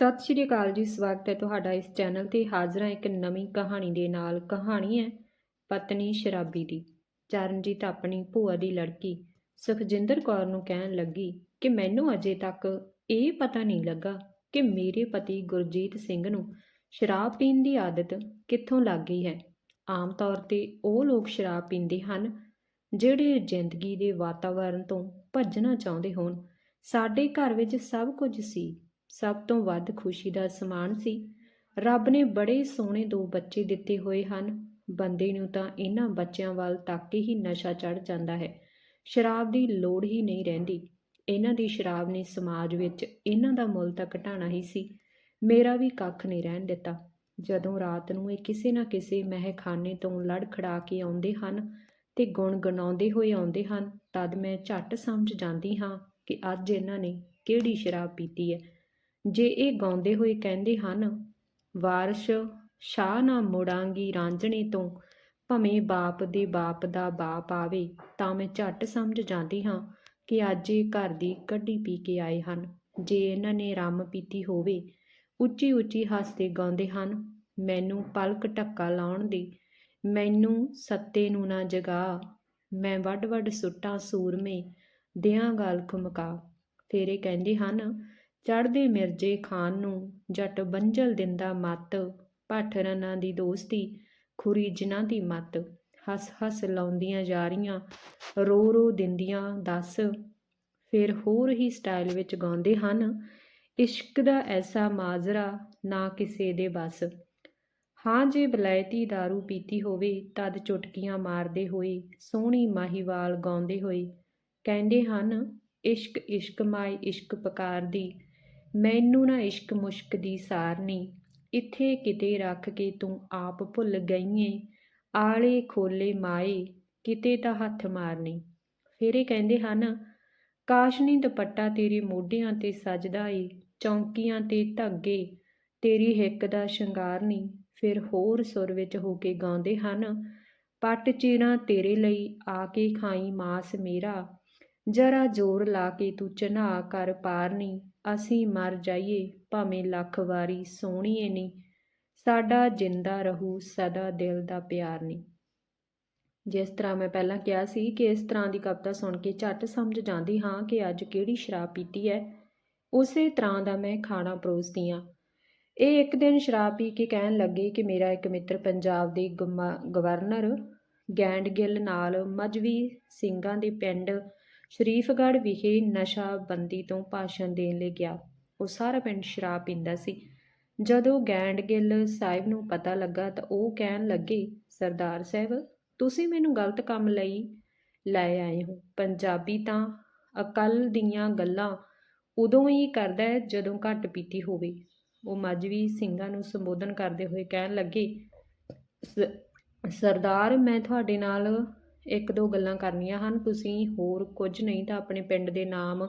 ਸਤਿ ਸ਼੍ਰੀ ਅਕਾਲ ਜੀ, ਸਵਾਗਤ ਹੈ ਤੁਹਾਡਾ ਇਸ ਚੈਨਲ ਤੇ। ਹਾਜ਼ਰ ਹਾਂ ਇੱਕ ਨਵੀਂ ਕਹਾਣੀ ਦੇ ਨਾਲ। ਕਹਾਣੀ ਹੈ ਪਤਨੀ ਸ਼ਰਾਬੀ ਦੀ। ਚਰਨਜੀਤ ਆਪਣੀ ਭੂਆ ਦੀ ਲੜਕੀ ਸੁਖਜਿੰਦਰ ਕੌਰ ਨੂੰ ਕਹਿਣ ਲੱਗੀ ਕਿ ਮੈਨੂੰ ਅਜੇ ਤੱਕ ਇਹ ਪਤਾ ਨਹੀਂ ਲੱਗਾ ਕਿ ਮੇਰੇ ਪਤੀ ਗੁਰਜੀਤ ਸਿੰਘ ਨੂੰ ਸ਼ਰਾਬ ਪੀਣ ਦੀ ਆਦਤ ਕਿੱਥੋਂ ਲੱਗ ਗਈ ਹੈ। ਆਮ ਤੌਰ ਤੇ ਉਹ ਲੋਕ ਸ਼ਰਾਬ ਪੀਂਦੇ ਹਨ ਜਿਹੜੇ ਜ਼ਿੰਦਗੀ ਦੇ ਵਾਤਾਵਰਣ ਤੋਂ ਭੱਜਣਾ ਚਾਹੁੰਦੇ ਹੋਣ। ਸਾਡੇ ਘਰ ਵਿੱਚ ਸਭ ਕੁਝ ਸੀ। ਸਭ ਤੋਂ ਵੱਧ ਖੁਸ਼ੀ ਦਾ ਸਮਾਨ ਸੀ। ਰੱਬ ਨੇ ਬੜੇ ਸੋਹਣੇ ਦੋ ਬੱਚੇ ਦਿੱਤੇ ਹੋਏ ਹਨ। ਬੰਦੇ ਨੂੰ ਤਾਂ ਇਹਨਾਂ ਬੱਚਿਆਂ ਵੱਲ ਤੱਕ ਕੇ ਹੀ ਨਸ਼ਾ ਚੜ ਜਾਂਦਾ ਹੈ। ਸ਼ਰਾਬ ਦੀ ਲੋੜ ਹੀ ਨਹੀਂ ਰਹਿੰਦੀ। ਇਹਨਾਂ ਦੀ ਸ਼ਰਾਬ ਨੇ ਸਮਾਜ ਵਿੱਚ ਇਹਨਾਂ ਦਾ ਮੁੱਲ ਤਾਂ ਘਟਾਣਾ ਹੀ ਸੀ। ਮੇਰਾ ਵੀ ਕੱਖ ਨਹੀਂ ਰਹਿਣ ਦਿੱਤਾ। ਜਦੋਂ ਰਾਤ ਨੂੰ ਇਹ ਕਿਸੇ ਨਾ ਕਿਸੇ ਮਹਿਖਾਨੇ ਤੋਂ ਲੜ ਖੜਾ ਕੇ ਆਉਂਦੇ ਹਨ ਤੇ ਗੁਣ ਗਣਾਉਂਦੇ ਹੋਏ ਆਉਂਦੇ ਹਨ, ਤਦ ਮੈਂ ਝੱਟ ਸਮਝ ਜਾਂਦੀ ਹਾਂ ਕਿ ਅੱਜ ਇਹਨਾਂ ਨੇ ਕਿਹੜੀ ਸ਼ਰਾਬ ਪੀਤੀ ਹੈ। ਜੇ ਇਹ ਗਾਉਂਦੇ ਹੋਏ ਕਹਿੰਦੇ ਹਨ, ਵਾਰਸ਼, ਸ਼ਾਹ ਨਾ ਮੁੜਾਂਗੀ ਰਾਂਝਣੇ ਤੋਂ, ਭਵੇਂ ਬਾਪ ਦੇ ਬਾਪ ਦਾ ਬਾਪ ਆਵੇ, ਤਾਂ ਮੈਂ ਝੱਟ ਸਮਝ ਜਾਂਦੀ ਹਾਂ ਕਿ ਅੱਜ ਇਹ ਘਰ ਦੀ ਕੱਢੀ ਪੀ ਕੇ ਆਏ ਹਨ। ਜੇ ਇਹਨਾਂ ਨੇ ਰੰਮ ਪੀਤੀ ਹੋਵੇ ਉੱਚੀ ਉੱਚੀ ਹੱਸਦੇ ਗਾਉਂਦੇ ਹਨ, ਮੈਨੂੰ ਪਲਕ ਟੱਕਾ ਲਾਉਣ ਦੀ, ਮੈਨੂੰ ਸੱਤੇ ਨੂੰ ਨਾ ਜਗਾ, ਮੈਂ ਵੱਡ ਵੱਡ ਸੁੱਟਾਂ ਸੂਰਮੇ, ਦਿਆਂ ਗਲ ਖੁਮਕਾ। ਫਿਰ ਇਹ ਕਹਿੰਦੇ ਹਨ ਚੜ੍ਹਦੇ ਮਿਰਜੇ ਖਾਨ ਨੂੰ ਜੱਟ ਬੰਜਲ ਦਿੰਦਾ ਮੱਤ, ਭੱਠ ਰਨਾਂ ਦੀ ਦੋਸਤੀ, ਖੁਰੀ ਜਿਨ੍ਹਾਂ ਦੀ ਮੱਤ। ਹੱਸ ਹੱਸ ਲਾਉਂਦੀਆਂ ਜਾਰੀਆਂ ਰੋ ਰੋ ਦਿੰਦੀਆਂ ਦੱਸ। ਫਿਰ ਹੋਰ ਹੀ ਸਟਾਈਲ ਵਿੱਚ ਗਾਉਂਦੇ ਹਨ, ਇਸ਼ਕ ਦਾ ਐਸਾ ਮਾਜ਼ਰਾ ਨਾ ਕਿਸੇ ਦੇ ਬਸ ਹਾਂ, ਜੇ ਬਲੈਤੀ दारू ਪੀਤੀ ਹੋਵੇ, ਤਦ ਚੁਟਕੀਆਂ ਮਾਰਦੇ ਹੋਏ, ਸੋਹਣੀ ਮਾਹੀਵਾਲ ਗਾਉਂਦੇ ਹੋਏ। ਕਹਿੰਦੇ ਹਨ, ਇਸ਼ਕ ਇਸ਼ਕ ਮਾਈ ਇਸ਼ਕ ਪਕਾਰ ਦੀ ਮੈਨੂੰ ਨਾ ਇਸ਼ਕ ਮੁਸ਼ਕ ਦੀ ਸਾਰਨੀ ਇੱਥੇ ਕਿਤੇ ਰੱਖ ਕੇ ਤੂੰ ਆਪ ਭੁੱਲ ਗਈਏ। ਆਲੇ ਖੋਲੇ ਮਾਏ, ਕਿਤੇ ਤਾਂ ਹੱਥ ਮਾਰਨੀ ਫਿਰ ਇਹ ਕਹਿੰਦੇ ਹਨ ਕਾਸ਼ਨੀ ਦੁਪੱਟਾ ਤੇਰੇ ਮੋਢਿਆਂ ਤੇ ਸਜਦਾ ਏ, ਚੌਂਕੀਆਂ ਤੇ ਧੱਗੇ, ਤੇਰੀ ਹਿੱਕ ਦਾ ਸ਼ਿੰਗਾਰ ਨਹੀਂ। ਫਿਰ ਹੋਰ ਸੁਰ ਵਿੱਚ ਹੋ ਕੇ ਗਾਉਂਦੇ ਹਨ, ਪੱਟ ਚੀਰਾਂ ਤੇਰੇ ਲਈ ਆ ਕੇ ਖਾਈ ਮਾਸ ਮੇਰਾ। ਜਰਾ ਜ਼ੋਰ ਲਾ ਕੇ ਤੂੰ ਚਨਾ ਕਰ ਪਾਰਨੀ ਅਸੀਂ ਮਰ ਜਾਈਏ, ਭਾਵੇਂ ਲੱਖ ਵਾਰੀ ਸੋਹਣੀਏ ਨਹੀਂ ਸਾਡਾ ਜਿੰਦਾ ਰਹੂ, ਸਦਾ ਦਿਲ ਦਾ ਪਿਆਰ ਨਹੀਂ ਜਿਸ ਤਰ੍ਹਾਂ ਮੈਂ ਪਹਿਲਾਂ ਕਿਹਾ ਸੀ ਕਿ ਇਸ ਤਰ੍ਹਾਂ ਦੀ ਕਵਿਤਾ ਸੁਣ ਕੇ ਝੱਟ ਸਮਝ ਜਾਂਦੀ ਹਾਂ ਕਿ ਅੱਜ ਕਿਹੜੀ ਸ਼ਰਾਬ ਪੀਤੀ ਹੈ ਉਸੇ ਤਰ੍ਹਾਂ ਦਾ ਮੈਂ ਖਾਣਾ ਪਰੋਸਦੀ ਹਾਂ। ਇਹ ਇੱਕ ਦਿਨ ਸ਼ਰਾਬ ਪੀ ਕੇ ਕਹਿਣ ਲੱਗੇ ਕਿ ਮੇਰਾ ਇੱਕ ਮਿੱਤਰ ਪੰਜਾਬ ਦੇ ਗਵਰਨਰ ਗੈਂਡ ਗਿੱਲ ਨਾਲ ਮਜਵੀ ਸਿੰਘਾਂ ਦੇ ਪਿੰਡ ਸ਼ਰੀਫਗੜ੍ਹ ਵਿਖੇ ਨਸ਼ਾ ਬੰਦੀ ਤੋਂ ਭਾਸ਼ਣ ਦੇਣ ਲਈ ਗਿਆ। ਉਹ ਸਾਰਾ ਪਿੰਡ ਸ਼ਰਾਬ ਪੀਂਦਾ ਸੀ। ਜਦੋਂ ਗੈਂਡ ਗਿੱਲ ਸਾਹਿਬ ਨੂੰ ਪਤਾ ਲੱਗਾ ਤਾਂ ਉਹ ਕਹਿਣ ਲੱਗੇ, ਸਰਦਾਰ ਸਾਹਿਬ, ਤੁਸੀਂ ਮੈਨੂੰ ਗਲਤ ਕੰਮ ਲਈ ਲੈ ਆਏ ਹੋ। ਪੰਜਾਬੀ ਤਾਂ ਅਕਲ ਦੀਆਂ ਗੱਲਾਂ ਉਦੋਂ ਹੀ ਕਰਦਾ ਹੈ ਜਦੋਂ ਘੱਟ ਪੀਤੀ ਹੋਵੇ। ਉਹ ਮਜਵੀ ਸਿੰਘਾਂ ਨੂੰ ਸੰਬੋਧਨ ਕਰਦੇ ਹੋਏ ਕਹਿਣ ਲੱਗੇ ਸਰਦਾਰ, ਮੈਂ ਤੁਹਾਡੇ ਨਾਲ ਇੱਕ ਦੋ ਗੱਲਾਂ ਕਰਨੀਆਂ ਹਨ। ਤੁਸੀਂ ਹੋਰ ਕੁਝ ਨਹੀਂ ਤਾਂ ਆਪਣੇ ਪਿੰਡ ਦੇ ਨਾਮ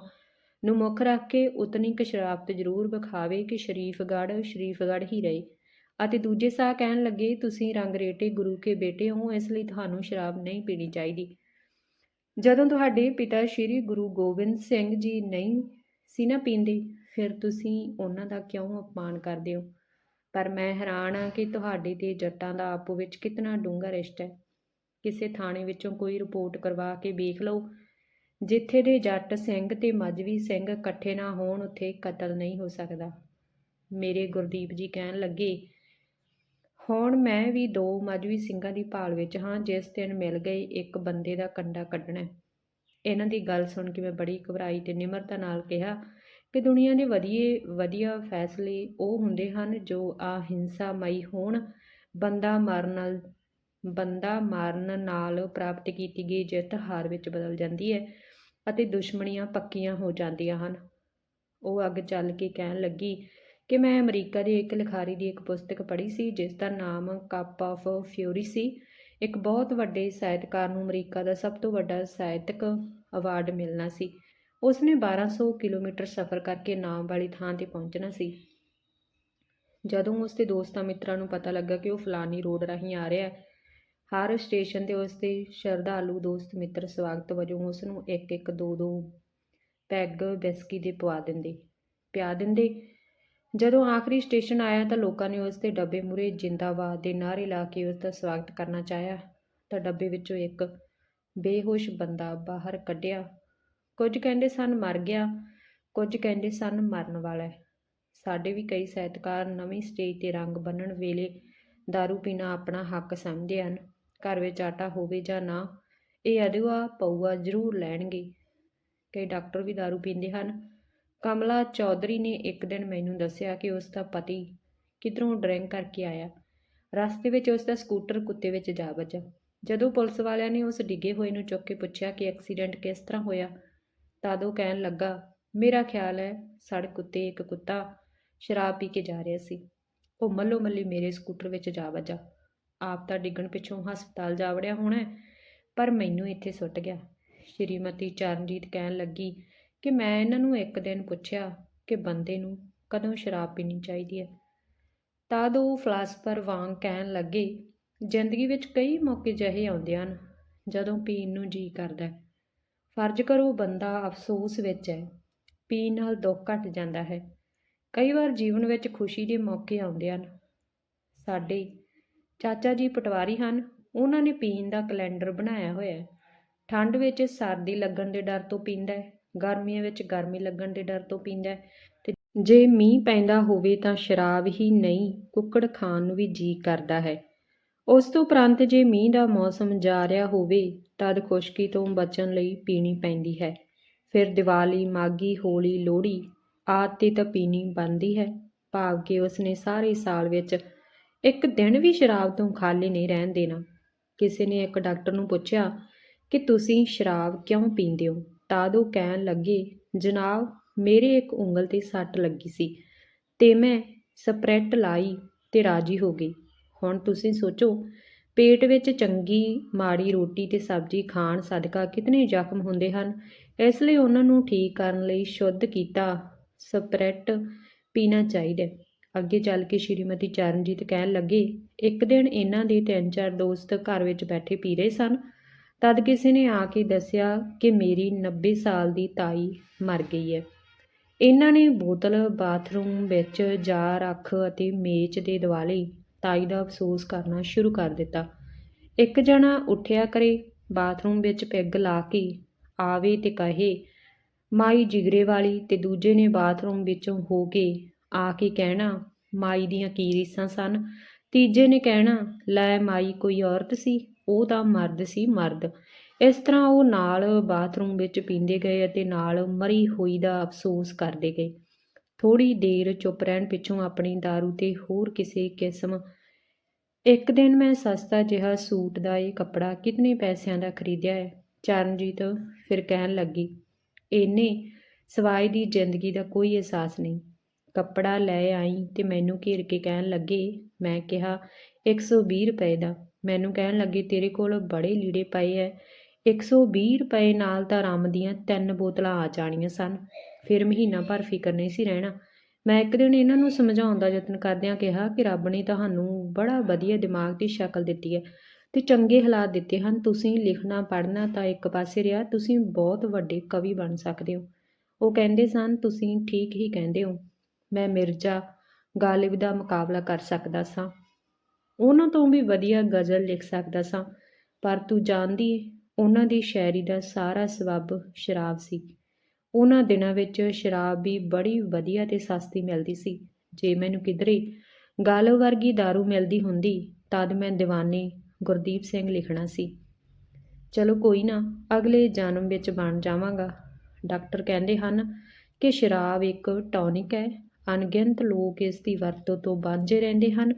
ਨੂੰ ਮੁੱਖ ਰੱਖ ਕੇ ਉਤਨੀ ਕੁ ਸ਼ਰਾਬਤ ਜ਼ਰੂਰ ਵਿਖਾਵੇ ਕਿ ਸ਼ਰੀਫਗੜ੍ਹ ਸ਼ਰੀਫਗੜ੍ਹ ਹੀ ਰਹੇ। ਅਤੇ ਦੂਜੇ ਸਾਹ ਕਹਿਣ ਲੱਗੇ, ਤੁਸੀਂ ਰੰਗਰੇਟੇ ਗੁਰੂ ਕੇ ਬੇਟੇ ਹੋ, ਇਸ ਲਈ ਤੁਹਾਨੂੰ ਸ਼ਰਾਬ ਨਹੀਂ ਪੀਣੀ ਚਾਹੀਦੀ। ਜਦੋਂ ਤੁਹਾਡੇ ਪਿਤਾ ਸ਼੍ਰੀ ਗੁਰੂ ਗੋਬਿੰਦ ਸਿੰਘ ਜੀ ਨਹੀਂ ਸੀ ਨਾ ਪੀਂਦੇ, ਫਿਰ ਤੁਸੀਂ ਉਹਨਾਂ ਦਾ ਕਿਉਂ ਅਪਮਾਨ ਕਰਦੇ ਹੋ? ਪਰ ਮੈਂ ਹੈਰਾਨ ਹਾਂ ਕਿ ਤੁਹਾਡੇ ਤੇ ਜੱਟਾਂ ਦਾ ਆਪੋ ਵਿੱਚ ਕਿਤਨਾ ਡੂੰਘਾ ਰਿਸ਼ਤਾ ਹੈ। ਕਿਸੇ ਥਾਣੇ ਵਿੱਚੋਂ ਕੋਈ ਰਿਪੋਰਟ ਕਰਵਾ ਕੇ ਵੇਖ ਲਓ। ਜਿੱਥੇ ਦੇ ਜੱਟ ਸਿੰਘ ਤੇ ਮਜਵੀ ਸਿੰਘ ਇਕੱਠੇ ਨਾ ਹੋਣ, ਉੱਥੇ ਕਤਲ ਨਹੀਂ ਹੋ ਸਕਦਾ। ਮੇਰੇ ਗੁਰਦੀਪ ਜੀ ਕਹਿਣ ਲੱਗੇ, ਹੁਣ ਮੈਂ ਵੀ ਦੋ ਮਜਵੀ ਸਿੰਘਾਂ ਦੀ ਭਾਲ ਵਿੱਚ ਹਾਂ, ਜਿਸ ਦਿਨ ਮਿਲ ਗਏ ਇੱਕ ਬੰਦੇ ਦਾ ਕੰਡਾ ਕੱਢਣਾ ਇਹਨਾਂ ਦੀ ਗੱਲ ਸੁਣ ਕੇ ਮੈਂ ਬੜੀ ਘਬਰਾਈ ਤੇ ਨਿਮਰਤਾ ਨਾਲ ਕਿਹਾ ਕਿ ਦੁਨੀਆ ਦੇ ਵਧੀਏ, ਵਧੀਆ ਫੈਸਲੇ ਉਹ ਹੁੰਦੇ ਹਨ ਜੋ ਅਹਿੰਸਾਮਈ ਹੋਣ, ਬੰਦਾ ਮਰਨ ਨਾਲ ਬੰਦਾ ਮਾਰਨ ਨਾਲ ਪ੍ਰਾਪਤ ਕੀਤੀ ਗਈ ਜਿੱਤ ਹਾਰ ਵਿੱਚ ਬਦਲ ਜਾਂਦੀ ਹੈ ਅਤੇ ਦੁਸ਼ਮਣੀਆਂ ਪੱਕੀਆਂ ਹੋ ਜਾਂਦੀਆਂ ਹਨ। ਉਹ ਅੱਗ ਚੱਲ ਕੇ ਕਹਿਣ ਲੱਗੀ ਕਿ ਮੈਂ ਅਮਰੀਕਾ ਦੇ ਇੱਕ ਲਿਖਾਰੀ ਦੀ ਇੱਕ ਪੁਸਤਕ ਪੜ੍ਹੀ ਸੀ, ਜਿਸ ਦਾ ਨਾਮ ਕੱਪ ਆਫ ਫਿਊਰੀ ਸੀ। ਇੱਕ ਬਹੁਤ ਵੱਡੇ ਸਾਹਿਤਕਾਰ ਨੂੰ ਅਮਰੀਕਾ ਦਾ ਸਭ ਤੋਂ ਵੱਡਾ ਸਾਹਿਤਕ ਅਵਾਰਡ ਮਿਲਣਾ ਸੀ। ਉਸ ਨੇ 1200 ਕਿਲੋਮੀਟਰ ਸਫ਼ਰ ਕਰਕੇ ਨਾਮ ਵਾਲੀ ਥਾਂ ਤੇ ਪਹੁੰਚਣਾ ਸੀ। ਜਦੋਂ ਉਸ ਦੇ ਦੋਸਤਾਂ ਮਿੱਤਰਾਂ ਨੂੰ ਪਤਾ ਲੱਗਾ ਕਿ ਉਹ ਫਲਾਨੀ ਰੋਡ ਰਾਹੀਂ ਆ ਰਿਹਾ ਹੈ ਹਰ ਸਟੇਸ਼ਨ ਤੇ ਉਸ ਦੇ ਸ਼ਰਧਾਲੂ, ਦੋਸਤ, ਮਿੱਤਰ ਸਵਾਗਤ ਵਜੋਂ ਉਸ ਨੂੰ ਇੱਕ ਇੱਕ ਦੋ ਦੋ ਪੈਗ ਵਿਸਕੀ ਦੇ ਪਵਾ ਦਿੰਦੇ, ਪਿਆ ਦਿੰਦੇ। ਜਦੋਂ ਆਖਰੀ ਸਟੇਸ਼ਨ ਆਇਆ ਤਾਂ ਲੋਕਾਂ ਨੇ ਉਸ ਦੇ ਡੱਬੇ ਮੂਹਰੇ ਜਿੰਦਾਬਾਦ ਦੇ ਨਾਅਰੇ ਲਾ ਕੇ ਉਸ ਦਾ ਸਵਾਗਤ ਕਰਨਾ ਚਾਹਿਆ। ਤਾਂ ਡੱਬੇ ਵਿੱਚੋਂ ਇੱਕ ਬੇਹੋਸ਼ ਬੰਦਾ ਬਾਹਰ ਕੱਢਿਆ। ਕੁਝ ਕਹਿੰਦੇ ਸਨ, ਮਰ ਗਿਆ। ਕੁਝ ਕਹਿੰਦੇ ਸਨ, ਮਰਨ ਵਾਲਾ ਹੈ। ਸਾਡੇ ਵੀ ਕਈ ਸਾਹਿਤਕਾਰ ਨਵੀਂ ਸਟੇਜ ਤੇ ਰੰਗ ਬੰਨਣ ਵੇਲੇ दारू ਪੀਣਾ ਆਪਣਾ ਹੱਕ ਸਮਝਦੇ ਹਨ। ਘਰ ਵਿੱਚ ਆਟਾ ਹੋਵੇ ਜਾਂ ਨਾ, ਇਹ ਅਦੁਆ ਪਊਆ ਜ਼ਰੂਰ ਲੈਣਗੇ। ਕਈ ਡਾਕਟਰ ਵੀ दारू ਪੀਂਦੇ ਹਨ। ਕਮਲਾ ਚੌਧਰੀ ਨੇ ਇੱਕ ਦਿਨ ਮੈਨੂੰ ਦੱਸਿਆ ਕਿ ਉਸ ਦਾ ਪਤੀ ਕਿਧਰੋਂ ਡਰਿੰਕ ਕਰਕੇ ਆਇਆ। ਰਸਤੇ ਵਿੱਚ ਉਸ ਦਾ ਸਕੂਟਰ ਕੁੱਤੇ ਵਿੱਚ ਜਾ ਵੱਜਾ। ਜਦੋਂ ਪੁਲਿਸ ਵਾਲਿਆਂ ਨੇ ਉਸ ਡਿੱਗੇ ਹੋਏ ਨੂੰ ਚੁੱਕ ਕੇ ਪੁੱਛਿਆ ਕਿ ਐਕਸੀਡੈਂਟ ਕਿਸ ਤਰ੍ਹਾਂ ਹੋਇਆ, ਤਦ ਉਹ ਕਹਿਣ ਲੱਗਾ, ਮੇਰਾ ਖਿਆਲ ਹੈ ਸੜਕ ਉੱਤੇ ਇੱਕ ਕੁੱਤਾ ਸ਼ਰਾਬ ਪੀ ਕੇ ਜਾ ਰਿਹਾ ਸੀ। ਉਹ ਮੱਲੋ ਮੱਲੀ ਮੇਰੇ ਸਕੂਟਰ ਵਿੱਚ ਜਾ ਵੱਜਾ। ਆਪ ਤਾਂ ਡਿੱਗਣ ਪਿੱਛੋਂ ਹਸਪਤਾਲ ਜਾ ਵੜਿਆ ਹੋਣਾ ਪਰ ਮੈਨੂੰ ਇੱਥੇ ਸੁੱਟ ਗਿਆ। ਸ਼੍ਰੀਮਤੀ ਚਰਨਜੀਤ ਕਹਿਣ ਲੱਗੀ ਕਿ ਮੈਂ ਇਹਨਾਂ ਨੂੰ ਇੱਕ ਦਿਨ ਪੁੱਛਿਆ ਕਿ ਬੰਦੇ ਨੂੰ ਕਦੋਂ ਸ਼ਰਾਬ ਪੀਣੀ ਚਾਹੀਦੀ ਹੈ। ਤਦ ਉਹ ਫਲਾਸਫਰ ਵਾਂਗ ਕਹਿਣ ਲੱਗੇ, ਜ਼ਿੰਦਗੀ ਵਿੱਚ ਕਈ ਮੌਕੇ ਜਿਹੇ ਆਉਂਦੇ ਹਨ ਜਦੋਂ ਪੀਣ ਨੂੰ ਜੀ ਕਰਦਾ ਹੈ। ਫਰਜ਼ ਕਰੋ ਬੰਦਾ ਅਫਸੋਸ ਵਿੱਚ ਹੈ, ਪੀਣ ਨਾਲ ਦੁੱਖ ਘਟ ਜਾਂਦਾ ਹੈ। ਕਈ ਵਾਰ ਜੀਵਨ ਵਿੱਚ ਖੁਸ਼ੀ ਦੇ ਮੌਕੇ ਆਉਂਦੇ ਹਨ। ਸਾਡੇ ਚਾਚਾ ਜੀ ਪਟਵਾਰੀ ਹਨ। ਉਹਨਾਂ ਨੇ ਪੀਣ ਦਾ ਕੈਲੰਡਰ ਬਣਾਇਆ ਹੋਇਆ ਹੈ। ਠੰਡ ਵਿੱਚ ਸਰਦੀ ਲੱਗਣ ਦੇ ਡਰ ਤੋਂ ਪੀਂਦਾ ਹੈ। ਗਰਮੀਆਂ ਵਿੱਚ ਗਰਮੀ ਲੱਗਣ ਦੇ ਡਰ ਤੋਂ ਪੀਂਦਾ ਹੈ। ਤੇ ਜੇ ਮੀਂਹ ਪੈਂਦਾ ਹੋਵੇ ਤਾਂ ਸ਼ਰਾਬ ਹੀ ਨਹੀਂ, ਕੁੱਕੜ ਖਾਣ ਨੂੰ ਵੀ ਜੀ ਕਰਦਾ ਹੈ। ਉਸ ਤੋਂ ਉਪਰੰਤ ਜੇ ਮੀਂਹ ਦਾ ਮੌਸਮ ਜਾ ਰਿਹਾ ਹੋਵੇ, ਤਦ ਖੁਸ਼ਕੀ ਤੋਂ ਬਚਣ ਲਈ ਪੀਣੀ ਪੈਂਦੀ ਹੈ। ਫਿਰ ਦੀਵਾਲੀ ਮਾਗੀ ਹੋਲੀ, ਲੋਹੜੀ ਆਦਿ ਤੇ ਤਾਂ ਪੀਣੀ ਬਣਦੀ ਹੈ। ਭਾਵ ਕਿ ਉਸਨੇ ਸਾਰੇ ਸਾਲ ਵਿੱਚ ਇੱਕ ਦਿਨ ਵੀ ਸ਼ਰਾਬ ਤੋਂ ਖਾਲੀ ਨਹੀਂ ਰਹਿਣ ਦੇਣਾ। ਕਿਸੇ ਨੇ ਇੱਕ ਡਾਕਟਰ ਨੂੰ ਪੁੱਛਿਆ ਕਿ ਤੁਸੀਂ ਸ਼ਰਾਬ ਕਿਉਂ ਪੀਂਦੇ ਹੋ? ਤਦ ਉਹ ਕਹਿਣ ਲੱਗੇ, ਜਨਾਬ, ਮੇਰੇ ਇੱਕ ਉਂਗਲ ਤੇ ਸੱਟ ਲੱਗੀ ਸੀ ਤੇ ਮੈਂ ਸਪਰੈਟ ਲਾਈ ਤੇ ਰਾਜੀ ਹੋ ਗਈ। ਹੁਣ ਤੁਸੀਂ ਸੋਚੋ, ਪੇਟ ਵਿੱਚ ਚੰਗੀ ਮਾੜੀ ਰੋਟੀ ਤੇ ਸਬਜ਼ੀ ਖਾਣ ਸਦਕਾ ਕਿਤਨੇ ਜ਼ਖਮ ਹੁੰਦੇ ਹਨ। ਇਸ ਲਈ ਉਹਨਾਂ ਨੂੰ ਠੀਕ ਕਰਨ ਲਈ ਸ਼ੁੱਧ ਕੀਤਾ ਸਪਰੈਟ ਪੀਣਾ ਚਾਹੀਦਾ ਅੱਗੇ ਚੱਲ ਕੇ ਸ਼੍ਰੀਮਤੀ ਚਰਨਜੀਤ ਕਹਿਣ ਲੱਗੇ, ਇੱਕ ਦਿਨ ਇਹਨਾਂ ਦੇ ਤਿੰਨ ਚਾਰ ਦੋਸਤ ਘਰ ਵਿੱਚ ਬੈਠੇ ਪੀ ਰਹੇ ਸਨ। ਤਦ ਕਿਸੇ ਨੇ ਆ ਕੇ ਦੱਸਿਆ ਕਿ ਮੇਰੀ 90 ਸਾਲ ਦੀ ਤਾਈ ਮਰ ਗਈ ਹੈ। ਇਹਨਾਂ ਨੇ ਬੋਤਲ, ਬਾਥਰੂਮ ਵਿੱਚ ਜਾ ਰੱਖ ਅਤੇ ਮੇਚ ਦੇ ਦੁਆਲੇ ਤਾਈ ਦਾ ਅਫਸੋਸ ਕਰਨਾ ਸ਼ੁਰੂ ਕਰ ਦਿੱਤਾ। ਇੱਕ ਜਣਾ ਉੱਠਿਆ ਕਰੇ, ਬਾਥਰੂਮ ਵਿੱਚ ਪੈਗ ਲਾ ਕੇ ਆਵੇ ਤੇ ਕਹੇ, ਮਾਈ ਜਿਗਰੇ ਵਾਲੀ ਤੇ ਦੂਜੇ ਨੇ ਬਾਥਰੂਮ ਵਿੱਚੋਂ ਹੋ ਕੇ ਆ ਕੇ ਕਹਿਣਾ, ਮਾਈ ਦੀਆਂ ਕੀ ਰੀਸਾਂ ਸਨ? ਤੀਜੇ ਨੇ ਕਹਿਣਾ, ਲੈ ਮਾਈ, ਕੋਈ ਔਰਤ ਸੀ? ਉਹ ਤਾਂ ਮਰਦ ਸੀ, ਮਰਦ। ਇਸ ਤਰ੍ਹਾਂ ਉਹ ਨਾਲ ਬਾਥਰੂਮ ਵਿੱਚ ਪੀਂਦੇ ਗਏ ਅਤੇ ਨਾਲ ਮਰੀ ਹੋਈ ਦਾ ਅਫਸੋਸ ਕਰਦੇ ਗਏ। ਥੋੜੀ ਦੇਰ ਚੁੱਪ ਰਹਿਣ ਪਿੱਛੋਂ ਆਪਣੀ दारू ਤੇ ਹੋਰ ਕਿਸੇ ਕਿਸਮ। ਇੱਕ ਦਿਨ ਮੈਂ ਸਸਤਾ ਜਿਹਾ ਸੂਟ ਦਾ ਇਹ ਕੱਪੜਾ ਕਿੰਨੇ ਪੈਸਿਆਂ ਦਾ ਖਰੀਦਿਆ ਹੈ? ਚਰਨਜੀਤ ਫਿਰ ਕਹਿਣ ਲੱਗੀ ਇਹਨੇ ਸਵਾਈ ਦੀ ਜ਼ਿੰਦਗੀ ਦਾ ਕੋਈ ਅਹਿਸਾਸ ਨਹੀਂ। ਕੱਪੜਾ ਲੈ ਆਈ ਤੇ ਮੈਨੂੰ ਘੇਰ ਕੇ ਕਹਿਣ ਲੱਗੇ, ਮੈਂ ਕਿਹਾ 120 ਰੁਪਏ ਦਾ। ਮੈਨੂੰ ਕਹਿਣ ਲੱਗੇ, ਤੇਰੇ ਕੋਲ ਬੜੇ ਲੀੜੇ ਪਏ ਐ। 120 ਰੁਪਏ ਨਾਲ ਤਾਂ ਰੰਮ ਦੀਆਂ ਤਿੰਨ ਬੋਤਲਾਂ ਆ ਜਾਣੀਆਂ ਸਨ। ਫਿਰ ਮਹੀਨਾ ਭਰ ਫਿਕਰ ਨਹੀਂ ਸੀ ਰਹਿਣਾ। ਮੈਂ ਇੱਕ ਦਿਨ ਇਹਨਾਂ ਨੂੰ ਸਮਝਾਉਣ ਦਾ ਯਤਨ ਕਰਦਿਆਂ ਕਿਹਾ ਕਿ ਰੱਬ ਨੇ ਤੁਹਾਨੂੰ ਬੜਾ ਵਧੀਆ ਦਿਮਾਗ ਦੀ ਸ਼ਕਲ ਦਿੱਤੀ ਹੈ ਤੇ ਚੰਗੇ ਹਾਲਾਤ ਦਿੱਤੇ ਹਨ। ਤੁਸੀਂ ਲਿਖਣਾ, ਪੜ੍ਹਨਾ ਤਾਂ ਇੱਕ ਪਾਸੇ ਰਿਹਾ, ਤੁਸੀਂ ਬਹੁਤ ਵੱਡੇ ਕਵੀ ਬਣ ਸਕਦੇ ਹੋ। ਉਹ ਕਹਿੰਦੇ ਸਨ, ਤੁਸੀਂ ਠੀਕ ਹੀ ਕਹਿੰਦੇ ਹੋ। ਮੈਂ ਮਿਰਜ਼ਾ ਗਾਲਿਬ ਦਾ ਮੁਕਾਬਲਾ ਕਰ ਸਕਦਾ ਸਾਂ। ਉਹਨਾਂ ਤੋਂ ਵੀ ਵਧੀਆ ਗਜ਼ਲ ਲਿਖ ਸਕਦਾ ਸਾਂ, ਪਰ ਤੂੰ ਜਾਣਦੀ ਏ, ਉਹਨਾਂ ਦੀ ਸ਼ਾਇਰੀ ਦਾ ਸਾਰਾ ਸਬੱਬ ਸ਼ਰਾਬ ਸੀ। ਉਹਨਾਂ ਦਿਨਾਂ ਵਿੱਚ ਸ਼ਰਾਬ ਵੀ ਬੜੀ ਵਧੀਆ ਤੇ ਸਸਤੀ ਮਿਲਦੀ ਸੀ। ਜੇ ਮੈਨੂੰ ਕਿਧਰੇ ਗਾਲਵ ਵਰਗੀ दारू ਮਿਲਦੀ ਹੁੰਦੀ, ਤਦ ਮੈਂ ਦੀਵਾਨੇ ਗੁਰਦੀਪ ਸਿੰਘ ਲਿਖਣਾ ਸੀ। ਚਲੋ ਕੋਈ ਨਾ, ਅਗਲੇ ਜਨਮ ਵਿੱਚ ਬਣ ਜਾਵਾਂਗਾ। ਡਾਕਟਰ ਕਹਿੰਦੇ ਹਨ ਕਿ ਸ਼ਰਾਬ ਇੱਕ ਟੌਨਿਕ ਹੈ। ਅਣਗਿਣਤ ਲੋਕ ਇਸ ਦੀ ਵਰਤੋਂ ਤੋਂ ਵਾਂਝੇ ਰਹਿੰਦੇ ਹਨ।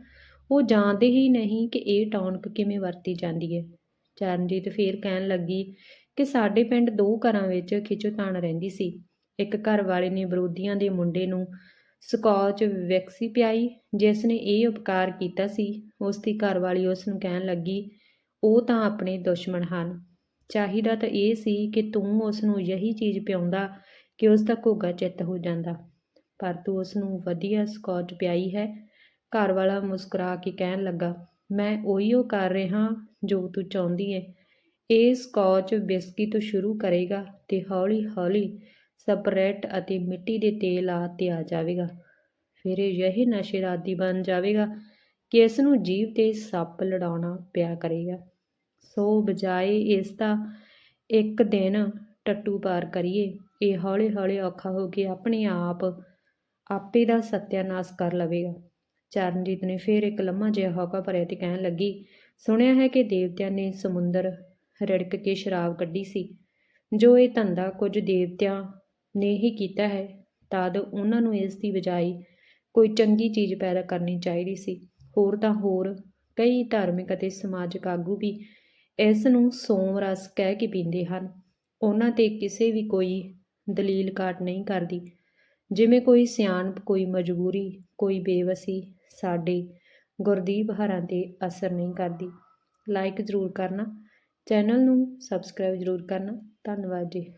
ਉਹ ਜਾਣਦੇ ਹੀ ਨਹੀਂ ਕਿ ਇਹ ਟੌਨਕ ਕਿਵੇਂ ਵਰਤੀ ਜਾਂਦੀ ਹੈ। ਚਰਨਜੀਤ ਫੇਰ ਕਹਿਣ ਲੱਗੀ ਕਿ ਸਾਡੇ ਪਿੰਡ ਦੋ ਘਰਾਂ ਵਿੱਚ ਖਿੱਚੋਤਾਣ ਰਹਿੰਦੀ ਸੀ। ਇੱਕ ਘਰ ਵਾਲੇ ਨੇ ਵਿਰੋਧੀਆਂ ਦੇ ਮੁੰਡੇ ਨੂੰ ਸਕੌਚ ਵਿਕਸੀ ਪਿਆਈ, ਜਿਸ ਨੇ ਇਹ ਉਪਕਾਰ ਕੀਤਾ ਸੀ। ਉਸ ਦੀ ਘਰਵਾਲੀ ਉਸ ਨੂੰ ਕਹਿਣ ਲੱਗੀ, ਉਹ ਤਾਂ ਆਪਣੇ ਦੁਸ਼ਮਣ ਹਨ। ਚਾਹੀਦਾ ਤਾਂ ਇਹ ਸੀ ਕਿ ਤੂੰ ਉਸ ਨੂੰ ਯਹੀ ਚੀਜ਼ ਪਿਆਉਂਦਾ ਕਿ ਉਸ ਦਾ ਘੋਗਾ ਚਿੱਤ ਹੋ ਜਾਂਦਾ। ਪਰ ਤੂੰ ਉਸ ਨੂੰ ਵਧੀਆ ਸਕੌਚ ਪਿਆਈ ਹੈ। ਘਰ ਵਾਲਾ ਮੁਸਕਰਾ ਕੇ ਕਹਿਣ ਲੱਗਾ, ਮੈਂ ਉਹੀ ਉਹ ਕਰ ਰਿਹਾ ਜੋ ਤੂੰ ਚਾਹੁੰਦੀ ਏ। ਇਹ ਸਕੌਚ ਵਿਸਕੀ ਤੋਂ ਸ਼ੁਰੂ ਕਰੇਗਾ ਤੇ ਹੌਲੀ ਹੌਲੀ ਸਪਰੈਟ ਅਤੇ ਮਿੱਟੀ ਦੇ ਤੇਲ ਆ ਤੇ ਆ ਜਾਵੇਗਾ। ਫਿਰ ਇਹ ਨਸ਼ੇ ਦਾ ਆਦੀ ਬਣ ਜਾਵੇਗਾ ਕਿ ਇਸ ਨੂੰ ਜੀਭ ਤੇ ਸੱਪ ਲੜਾਉਣਾ ਪਿਆ ਕਰੇਗਾ। ਸੋ ਬਜਾਏ ਇਸ ਦਾ ਇੱਕ ਦਿਨ ਟੱਟੂ ਪਾਰ ਕਰੀਏ। ਇਹ ਹੌਲੀ ਹੌਲੀ ਔਖਾ ਹੋ ਕੇ ਆਪਣੇ ਆਪ ਆਪੇ ਦਾ ਸਤਿਆਨਾਸ਼ ਕਰ ਲਵੇਗਾ। ਚਰਨਜੀਤ ਨੇ ਫਿਰ ਇੱਕ ਲੰਮਾ ਜਿਹਾ ਹੌਕਾ ਭਰਿਆ ਤੇ ਕਹਿਣ ਲੱਗੀ, ਸੁਣਿਆ ਹੈ ਕਿ ਦੇਵਤਿਆਂ ਨੇ ਸਮੁੰਦਰ ਰਿੜਕ ਕੇ ਸ਼ਰਾਬ ਕੱਢੀ ਸੀ। ਜੋ ਇਹ ਧੰਦਾ ਕੁਝ ਦੇਵਤਿਆਂ ਨੇ ਹੀ ਕੀਤਾ ਹੈ, ਤਦ ਉਹਨਾਂ ਨੂੰ ਇਸ ਦੀ ਬਜਾਏ ਕੋਈ ਚੰਗੀ ਚੀਜ਼ ਪੈਦਾ ਕਰਨੀ ਚਾਹੀਦੀ ਸੀ। ਹੋਰ ਤਾਂ ਹੋਰ, ਕਈ ਧਾਰਮਿਕ ਅਤੇ ਸਮਾਜਿਕ ਆਗੂ ਵੀ ਇਸ ਨੂੰ ਸੋਮ ਰਸ ਕਹਿ ਕੇ ਪੀਂਦੇ ਹਨ। ਉਹਨਾਂ ਤੇ ਕਿਸੇ ਵੀ ਕੋਈ ਦਲੀਲ ਕਾਟ ਨਹੀਂ ਕਰਦੀ। ਜਿਵੇਂ ਕੋਈ ਸਿਆਣਪ, ਕੋਈ ਮਜਬੂਰੀ, ਕੋਈ ਬੇਵਸੀ ਸਾਡੇ ਗੁਰਦੀਪ ਹਰਾਂ ਤੇ ਅਸਰ ਨਹੀਂ ਕਰਦੀ। ਲਾਈਕ ਜ਼ਰੂਰ ਕਰਨਾ। ਚੈਨਲ ਨੂੰ ਸਬਸਕ੍ਰਾਈਬ ਜ਼ਰੂਰ ਕਰਨਾ। ਧੰਨਵਾਦ ਜੀ।